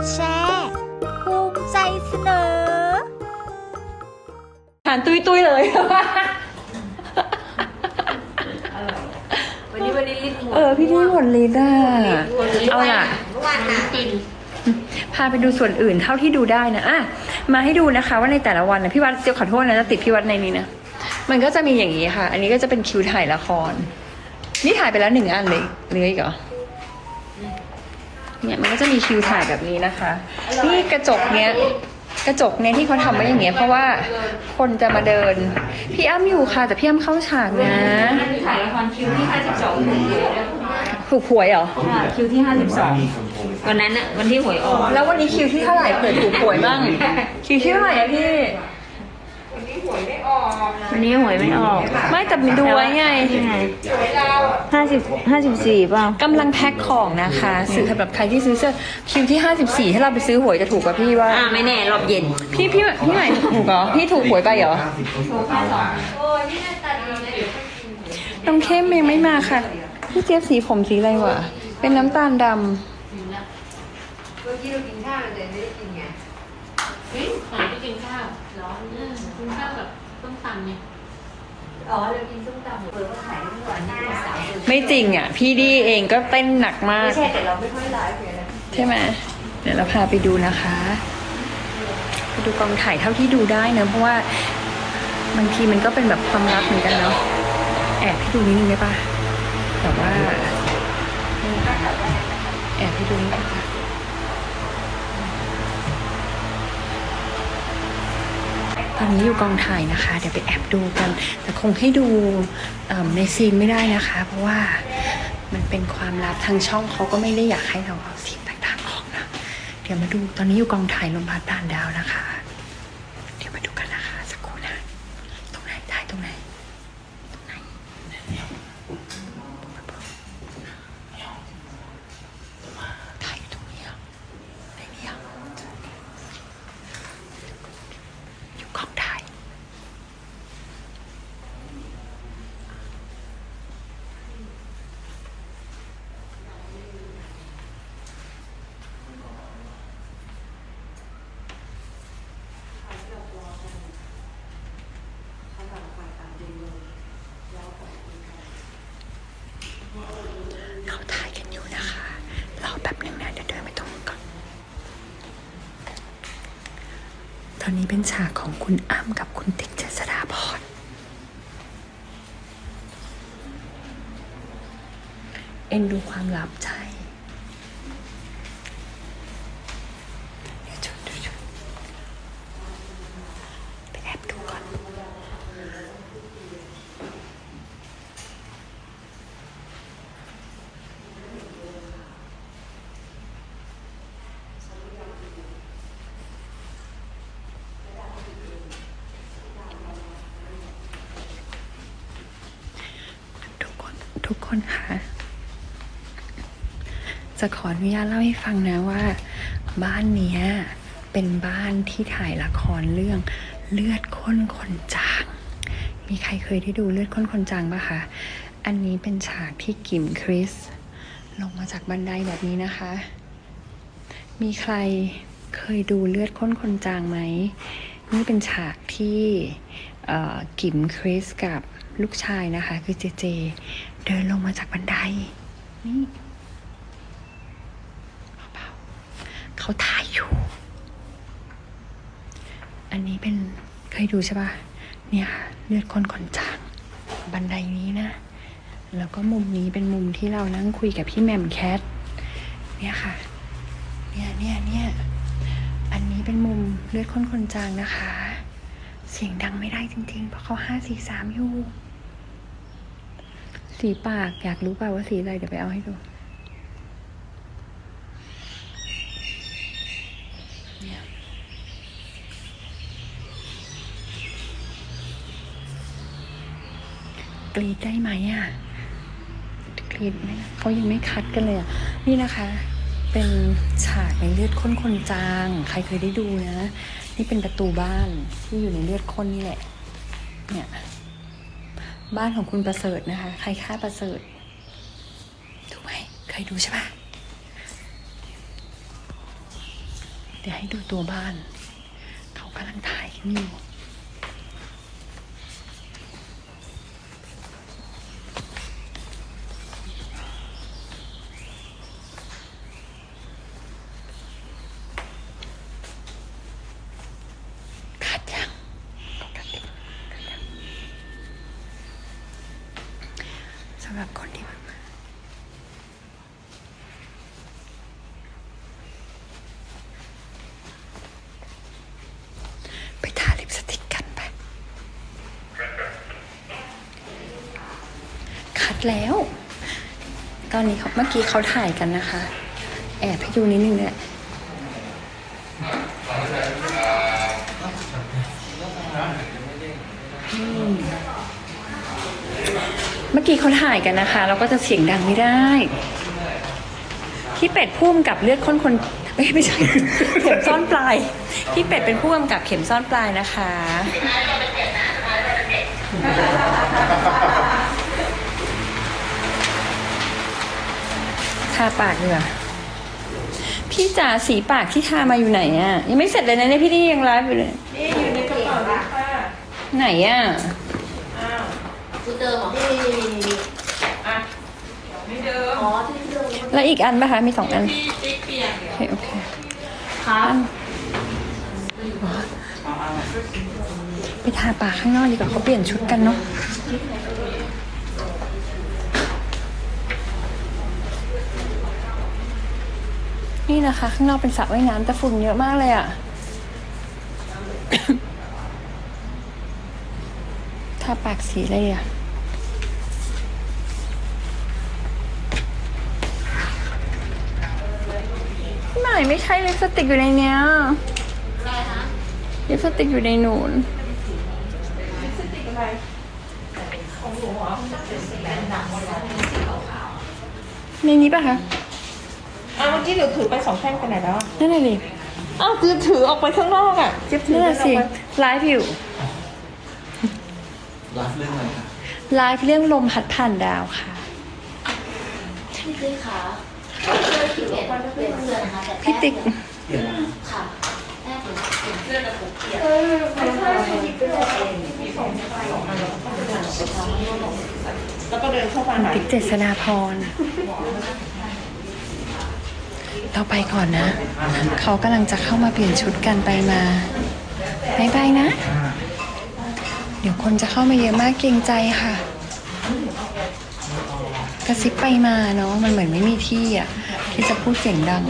ดแชร์ภูมิใจเสนอทานตุยตุยๆเลย วันนี้วันนี้ลิ้นหมดเออ พี่ที่หมดลิ้นอะ เอาล่ะ เมื่อวานหากินพาไปดูส่วนอื่นเท่าที่ดูได้นะอะมาให้ดูนะคะว่าในแต่ละวันนะพี่วัดจะขอโทษนะจะติดพี่วัดในนี้นะ มันก็จะมีอย่างนี้ค่ะ อันนี้ก็จะเป็นคิวถ่ายละคร นี่ถ่ายไปแล้วหนึ่งอันเลยเหลืออีกเหรอ เนี่ยมันก็จะมีคิวถ่ายแบบนี้นะคะ นี่กระจกเนี้ยกระจกเนี้ยที่เขาทำไว้อย่างเงี้ยเพราะว่าคนจะมาเดิน พี่อ้ำอยู่ค่ะแต่พี่อ้ำเข้าฉากนะถ่ายละครคิวที่ 52ถูกหวยเหรอค่ะคิวที่ 52วันนั้นอะวันที่หวยออก แล้ววันนี้คิวที่เท่าไหร่เผื่อถูกหวยบ้าง คิวที่เท่าไหร่อะพี่ วันนี้หวยไม่ออก ไม่แต่มีดูไว้ไงห้าสิบห้าสิบสี่เปล่ากำลังแพ็คของนะคะซื้อสำหรับใครที่ซื้อเสื้อคิวที่54ถ้าเราไปซื้อหวยจะถูกกว่าพี่ว่าอ่าไม่แน่รอบเย็น พี่พี่พี่ใหม่ถูกเหรอพี่ถูกหวยไปเหรอน้องเข้มยังไม่มาค่ะพี่เจี๊ยบสีผมสีอะไรวะเป็นน้ำตาลดเฮ้ยขอไปกินข้าวร้อนเออกินข้าวกับ ต้มตำเนี่ยำไม่จริงอะ พี่ดีเองก็เต้นหนักมาก ไม่ใช่แต่เราไม่ค่อยไลฟ์เลยนะใช่ไหมเดี๋ยวเราพาไปดูนะคะไปดูกองถ่ายเท่าที่ดูได้นะเพราะว่าบางทีมันก็เป็นแบบความลับเหมือนกันเนาะแอบให้ดูนิดนึงได้ปะแต่ว่าแอบให้ดูนิดนึง ตอนนี้อยู่กองถ่ายนะคะ เดี๋ยวไปแอบดูกัน แต่คงให้ดูในซีนไม่ได้นะคะ เพราะว่ามันเป็นความลับทางช่องเขาก็ไม่ได้อยากให้เราเอาซีนต่างๆออกนะ เดี๋ยวมาดูตอนนี้อยู่กองถ่ายลมพัดด่านดาวนะคะ เดี๋ยวมาดูกันนะคะ สักครู่นะ ตรงไหนได้ตรงไหน ตรงไหนถ่ายอยู่ตรงนี้เหรอไหนนี่เหรออยู่กองถ่าย เขาถ่ายกันอยู่นะคะ รอแป๊บหนึ่งนะเดี๋ยวเดินไปตรงนู้นก่อน ต อนนี้เป็นฉากของคุณอ้ำกับคุณติ๊กเจษฎาพรเอ็นดูความลับใช่เดี๋ยวจุดเดี๋ยวจุดไปแอบดูก่อน ทุกคนทุก คนค่ะ จะขออนุญาตเล่าให้ฟังนะว่า บ้านเนี้ยเป็นบ้านที่ถ่ายละครเรื่องเลือดข้นคนจาง มีใครเคยได้ดูเลือดข้นคนจางปะคะ อันนี้เป็นฉากที่กิมคริส ลงมาจากบันไดแบบนี้นะคะ มีใครเคยดูเลือดข้นคนจางไหม นี่เป็นฉากที่กิมคริสกับ ลูกชายนะคะ คือเจเจ เดินลงมาจากบันได นี่เบาๆเขาถ่ายอยู่ อันนี้เป็นเคยดูใช่ปะเนี่ยเลือดคนคนจางบันไดนี้นะ แล้วก็มุมนี้เป็นมุมที่เรานั่งคุยกับพี่แมมแคทเนี่ยค่ะ เนี่ยเนี่ยเนี่ยอันนี้เป็นมุมเลือดข้นคนจางนะคะ เสียงดังไม่ได้จริงๆ เพราะเขาห้าสี่สามอยู่ สีปากอยากรู้เปล่าว่าสีอะไรเดี๋ยวไปเอาให้ดูกรีดได้ไหมอะกรีดไหมเขายังไม่คัดกันเลยอะ นี่นะคะ เป็นฉากในเลือดข้นคนจาง ใครเคยได้ดูนะ นี่เป็นประตูบ้านที่อยู่ในเลือดข้นนี่แหละ เนี่ย บ้านของคุณประเสริฐนะคะ ใครฆ่าประเสริฐถูกไหมเคยดูใช่ปะเดี๋ยวให้ดูตัวบ้าน เขากำลังถ่ายกันอยู่ คัดยังเขาคัดยังคัดยังสำหรับคนที่แบบไปทาลิปสติกกันไป คัด แล้ว ตอนนี้เขาเมื่อกี้เขาถ่ายกันนะคะ แอบให้ดูนิดนึงเนี่ยเมื่อกี้เขาถ่ายกันนะคะ เราก็จะเสียงดังไม่ได้พี่เป็ดพุ่มกับเลือดข้นคนเอ้ไม่ใช่ เข็มซ่อนปลายพี่เป็ดเป็นผู้กำกับเข็มซ่อนปลายนะคะ ทาปากดีกว่าพี่จ๋าสีปากที่ทามาอยู่ไหนอะ ยังไม่เสร็จเลยนะเนี่ยพี่นี่ยังไลฟ์อยู่เลยนี่อยู่ในกระเป๋านี่ค่ะไหนอะอ้าวชุดเดิมเหรอนี่นี่นี่นี่อะไม่เดิมอ๋อที่เดิมแล้วอีกอันปะคะมีสองอันพี่ติ๊กเปียกโอเคโอเคครับไปทาปากข้างนอกดีกว่าเขาเปลี่ยนชุดกันเนาะ นี่นะคะ ข้างนอกเป็นสระว่ายน้ำแต่ฝุ่นเยอะมากเลยอะทาปากสีอะไรอะไม่ไม่ใช่ลิปสติกอยู่ในเนี้ยลิปสติกอยู่ในนูนลิปสติกอะไรของหนูเหรอในนี้ปะคะ กี้หนูถือไปสองแท่งไปไหนแล้วอะนั่นน่ะดิอ้าวคือถือออกไปข้างนอกอะเจ็บถือนั่นไปน่ะสิไลฟ์อยู่ไลฟ์เรื่องอะไรครับไลฟ์เรื่องลมพัดผ่านดาวค่ะ พี่ติ๊กขาเสื้อที่เปลี่ยนเปลี่ยนเสื้อนะคะแต่พี่ติ๊ก เปลี่ยนอะไรค่ะแม่เปลี่ยนเปลี่ยนเสื้อกับผมเปลี่ยนไม่ใช่มีสองสองอันแล้วก็เดินเข้ามาหน่อย ติ๊กเจษฎาพร เราไปก่อนนะ เขากำลังจะเข้ามาเปลี่ยนชุดกันไปมาบายบายนะ เดี๋ยวคนจะเข้ามาเยอะมากเกรงใจค่ะ กระซิบไปมาเนาะมันเหมือนไม่มีที่อะ ที่จะพูดเสียงดัง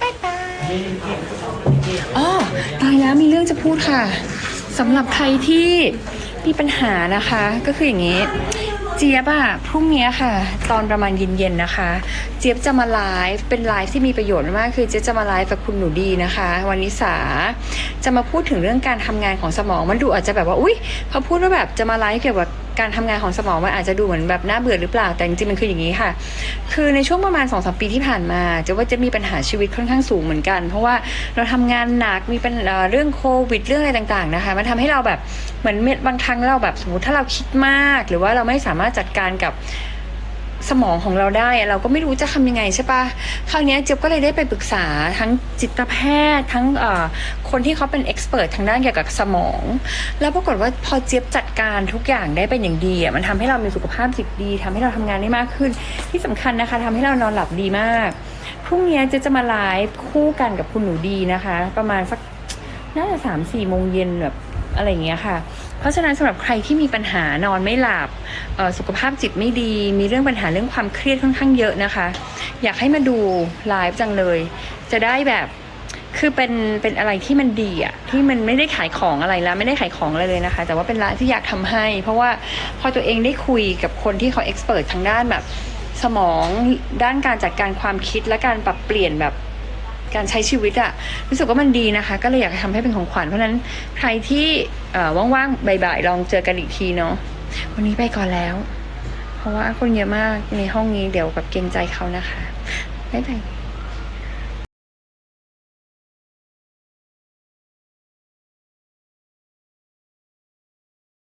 บายบายอ๋อตายแล้วมีเรื่องจะพูดค่ะสำหรับใครที่มีปัญหานะคะ ก็คืออย่างนี้ เจี๊ยบอะพรุ่งนี้ค่ะ ตอนประมาณเย็นๆนะคะ เจี๊ยบจะมาไลฟ์เป็นไลฟ์ที่มีประโยชน์มากคือเจี๊ยบจะมาไลฟ์กับคุณหนูดีนะคะ วันนิสาจะมาพูดถึงเรื่องการทำงานของสมองมันดูอาจจะแบบว่าอุ้ยพอพูดว่าแบบจะมาไลฟ์เกี่ยวกับ การทำงานของสมองมันอาจจะดูเหมือนแบบน่าเบื่อหรือเปล่าแต่จริงๆมันคืออย่างนี้ค่ะ คือในช่วงประมาณ2อสปีที่ผ่านมาจะว่าจะมีปัญหาชีวิตค่อนข้างสูงเหมือนกัน เพราะว่าเราทำงานหนักมีเป็นเรื่องโควิดเรื่องอะไรต่างๆนะคะ มันทำให้เราแบบเหมือนบางครั้งเราแบบสมมติถ้าเราคิดมาก หรือว่าเราไม่สามารถจัดการกับ สมองของเราได้ เราก็ไม่รู้จะทำยังไงใช่ปะคราวนี้เจี๊ยบก็เลยได้ไปปรึกษาทั้งจิตแพทย์ทั้งคนที่เขาเป็นเอ็กซ์เพรสทางด้านเกี่ยวกับสมอง แล้วปรากฏว่าพอเจี๊ยบจัดการทุกอย่างได้เป็นอย่างดีอะมันทำให้เรามีสุขภาพจิตดีทำให้เราทำงานได้มากขึ้น ที่สำคัญนะคะทำให้เรานอนหลับดีมากพรุ่งนี้เจ๊จะมาไลฟ์คู่กันกับคุณหนูดีนะคะ ประมาณสักน่าจะสามสี่โมงเย็นแบบอะไรอย่างเงี้ยค่ะ เพราะฉะนั้นสำหรับใครที่มีปัญหานอนไม่หลับสุขภาพจิตไม่ดี มีเรื่องปัญหาเรื่องความเครียดค่อนข้างเยอะนะคะ อยากให้มาดูไลฟ์จังเลย จะได้แบบคือเป็นเป็นอะไรที่มันดีอะที่มันไม่ได้ขายของอะไรแล้ว ไม่ได้ขายของอะไรเลยนะคะ แต่ว่าเป็นไลฟ์ที่อยากทำให้ เพราะว่าพอตัวเองได้คุยกับคนที่เขาเอ็กซ์เพรสทางด้านแบบ สมองด้านการจัดการความคิดและการปรับเปลี่ยนแบบ การใช้ชีวิตอะรู้สึกว่ามันดีนะคะ ก็เลยอยากจะทำให้เป็นของขวัญเพราะฉะนั้นใครที่ว่างๆบ่ายๆลองเจอกันอีกทีเนาะวันนี้ไปก่อนแล้ว เพราะว่าคนเยอะมากในห้องนี้เดี๋ยวแบบเกรงใจเขานะคะบ๊ายบาย